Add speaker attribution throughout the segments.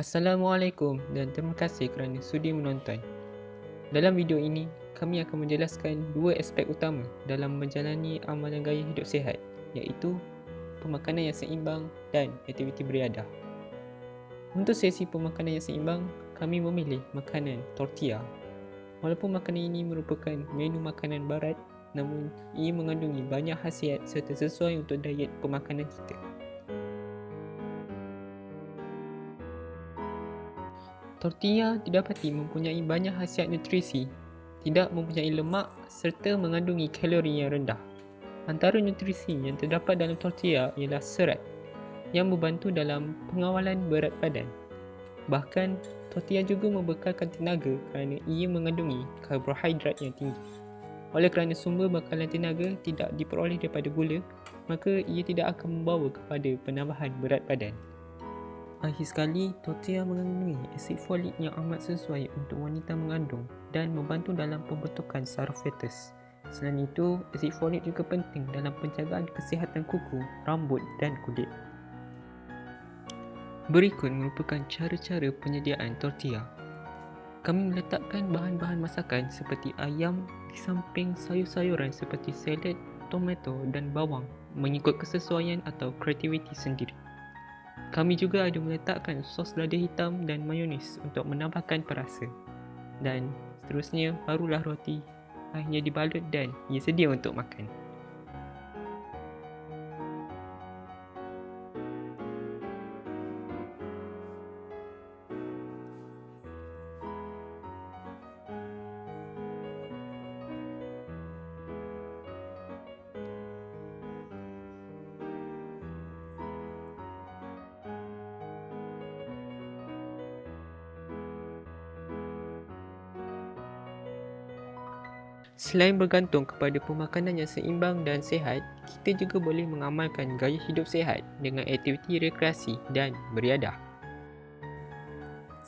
Speaker 1: Assalamualaikum dan terima kasih kerana sudi menonton. Dalam video ini, kami akan menjelaskan dua aspek utama dalam menjalani amalan gaya hidup sihat iaitu pemakanan yang seimbang dan aktiviti beriadah. Untuk sesi pemakanan yang seimbang, kami memilih makanan tortilla. Walaupun makanan ini merupakan menu makanan barat, namun ia mengandungi banyak khasiat serta sesuai untuk diet pemakanan kita. Tortilla didapati mempunyai banyak khasiat nutrisi, tidak mempunyai lemak serta mengandungi kalori yang rendah. Antara nutrisi yang terdapat dalam tortilla ialah serat yang membantu dalam pengawalan berat badan. Bahkan, tortilla juga membekalkan tenaga kerana ia mengandungi karbohidrat yang tinggi. Oleh kerana sumber bekalan tenaga tidak diperoleh daripada gula, maka ia tidak akan membawa kepada penambahan berat badan. Akhir sekali, tortilla mengandungi asid folik yang amat sesuai untuk wanita mengandung dan membantu dalam pembentukan saraf fetus. Selain itu, asid folik juga penting dalam penjagaan kesihatan kuku, rambut dan kulit. Berikut merupakan cara-cara penyediaan tortilla. Kami meletakkan bahan-bahan masakan seperti ayam di samping sayur-sayuran seperti salad, tomato dan bawang mengikut kesesuaian atau kreativiti sendiri. Kami juga ada meletakkan sos lada hitam dan mayonis untuk menambahkan perasa. Dan seterusnya barulah roti akhirnya dibalut dan ia sedia untuk makan. Selain bergantung kepada pemakanan yang seimbang dan sehat, kita juga boleh mengamalkan gaya hidup sehat dengan aktiviti rekreasi dan beriadah.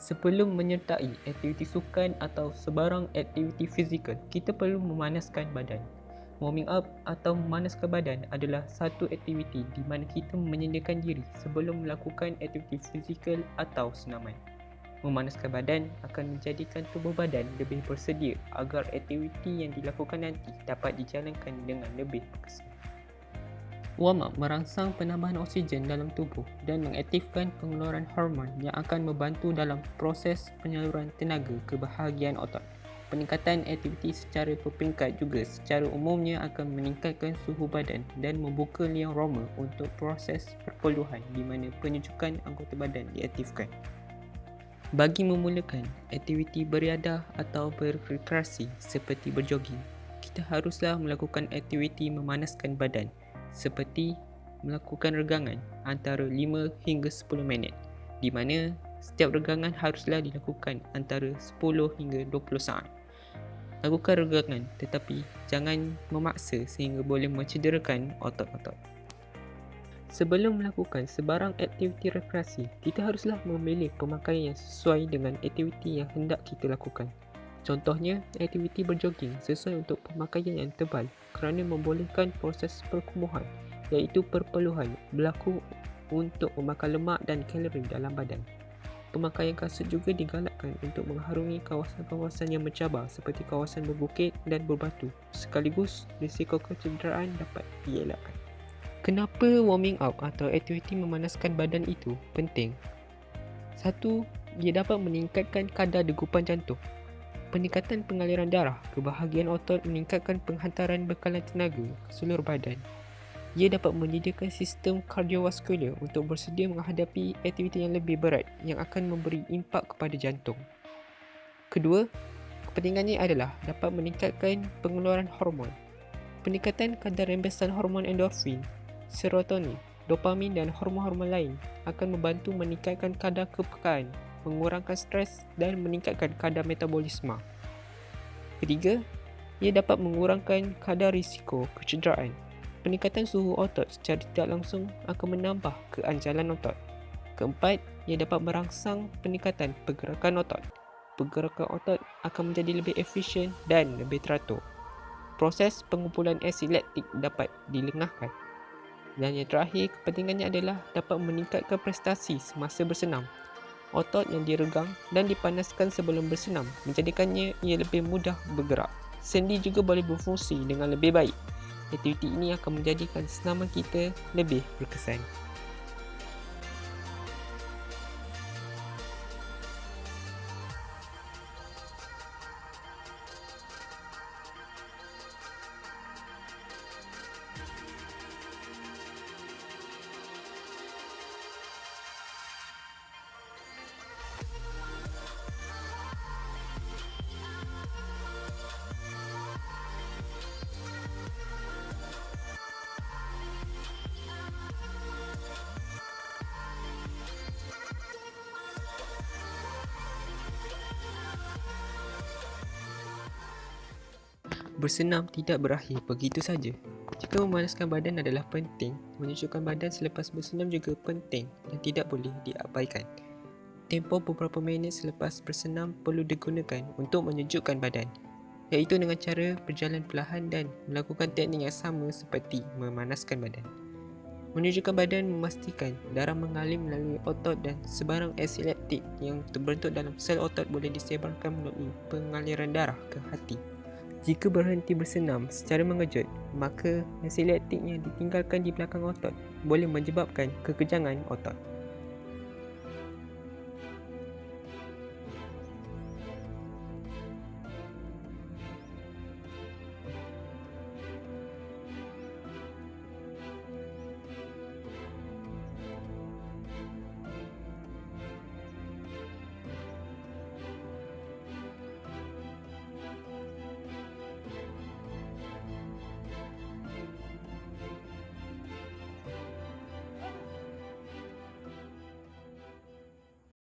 Speaker 1: Sebelum menyertai aktiviti sukan atau sebarang aktiviti fizikal, kita perlu memanaskan badan. Warming up atau memanaskan badan adalah satu aktiviti di mana kita menyediakan diri sebelum melakukan aktiviti fizikal atau senaman. Memanaskan badan akan menjadikan tubuh badan lebih bersedia agar aktiviti yang dilakukan nanti dapat dijalankan dengan lebih berkesan. Warm up merangsang penambahan oksigen dalam tubuh dan mengaktifkan pengeluaran hormon yang akan membantu dalam proses penyaluran tenaga ke bahagian otot. Peningkatan aktiviti secara berperingkat juga secara umumnya akan meningkatkan suhu badan dan membuka liang roma untuk proses perpeluhan di mana penyujukan anggota badan diaktifkan. Bagi memulakan aktiviti beriadah atau berrekreasi seperti berjoging, kita haruslah melakukan aktiviti memanaskan badan seperti melakukan regangan antara 5 hingga 10 minit di mana setiap regangan haruslah dilakukan antara 10 hingga 20 saat. Lakukan regangan tetapi jangan memaksa sehingga boleh mencederakan otot-otot. Sebelum melakukan sebarang aktiviti rekreasi, kita haruslah memilih pemakaian yang sesuai dengan aktiviti yang hendak kita lakukan. Contohnya, aktiviti berjoging sesuai untuk pemakaian yang tebal kerana membolehkan proses perkumuhan iaitu perpeluhan berlaku untuk membakar lemak dan kalori dalam badan. Pemakaian kasut juga digalakkan untuk mengharungi kawasan-kawasan yang mencabar seperti kawasan berbukit dan berbatu sekaligus risiko kecederaan dapat dielakkan. Kenapa warming up atau aktiviti memanaskan badan itu penting? Satu, ia dapat meningkatkan kadar degupan jantung. Peningkatan pengaliran darah ke bahagian otot meningkatkan penghantaran bekalan tenaga ke seluruh badan. Ia dapat menyediakan sistem kardiovaskular untuk bersedia menghadapi aktiviti yang lebih berat yang akan memberi impak kepada jantung. Kedua, kepentingannya adalah dapat meningkatkan pengeluaran hormon. Peningkatan kadar rembesan hormon endorfin serotonin, dopamin dan hormon-hormon lain akan membantu meningkatkan kadar kepekaan, mengurangkan stres dan meningkatkan kadar metabolisme. Ketiga, ia dapat mengurangkan kadar risiko kecederaan. Peningkatan suhu otot secara tidak langsung akan menambah keanjalan otot. Keempat, ia dapat merangsang peningkatan pergerakan otot. Pergerakan otot akan menjadi lebih efisien dan lebih teratur. Proses pengumpulan asid laktik dapat dilengahkan. Dan yang terakhir, kepentingannya adalah dapat meningkatkan prestasi semasa bersenam. Otot yang diregang dan dipanaskan sebelum bersenam menjadikannya ia lebih mudah bergerak. Sendi juga boleh berfungsi dengan lebih baik. Aktiviti ini akan menjadikan senaman kita lebih berkesan. Bersenam tidak berakhir begitu saja. Jika memanaskan badan adalah penting, menyejukkan badan selepas bersenam juga penting dan tidak boleh diabaikan. Tempoh beberapa minit selepas bersenam perlu digunakan untuk menyejukkan badan, iaitu dengan cara berjalan perlahan dan melakukan teknik yang sama seperti memanaskan badan. Menyejukkan badan memastikan darah mengalir melalui otot dan sebarang asid laktik yang terbentuk dalam sel otot boleh disebarkan melalui pengaliran darah ke hati. Jika berhenti bersenam secara mengejut, maka asid laktik yang ditinggalkan di belakang otot boleh menyebabkan kekejangan otot.